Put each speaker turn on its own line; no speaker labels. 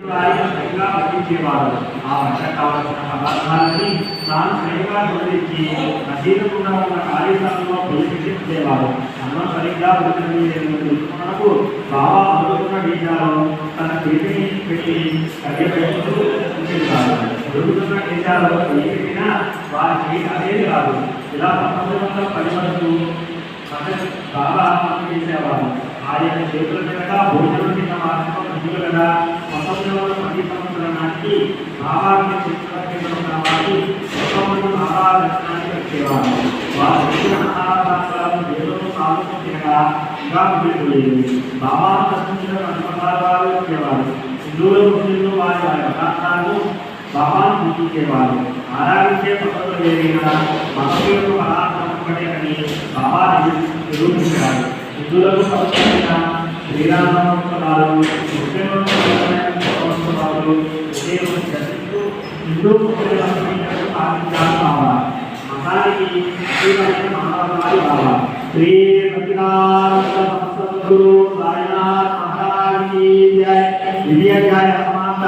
వారిని ఆ వర్షకు కావలసిన పదార్థాలని తాను స్వయంగా జోడించి నదీలకుండా ఉన్న ఖాళీ స్థలంలో అన్నం సరిగ్గా ఉడికింది లేదని బాబా అందుకున్న తన చేతిని పెట్టి కడియపెడుతూ ఉంచేవారు ఉడుకుతున్న డీజాలో చేయి వారి అనేది ఇలా పంతొమ్మిది వందల పది వరకు బాగా చేసేవారు ఆయన చేతుల మీదగా భోజనం తిన్న మార్చుకున్న కదా బాబాకి చేతుల కింద కాబట్టి ఒక్కొక్కరు బాబా దర్శనానికి వారు చేసిన ఆహార దేవుడు సాగుతూ ఇంకా మిగిలిపోయేది బాబా దర్శించిన అనుభవాలు వచ్చేవారు. హిందువులు ముస్లింలు వారి వారి పదార్థాలను బాబాను పూజించేవారు ఆరాధించే పద్ధతులు వేరైన భక్తులకు పదార్థం అని బాబా నిరూపించారు. హిందువులకు పవిత్రమైన శ్రీరామోత్సవాలు జగత్తు హిందూ పాకిస్తాన్ కావాలి మహానికి మహారాజు శ్రీ సత్యనారాయణ మహారాజు విజయ జాయ సమాంత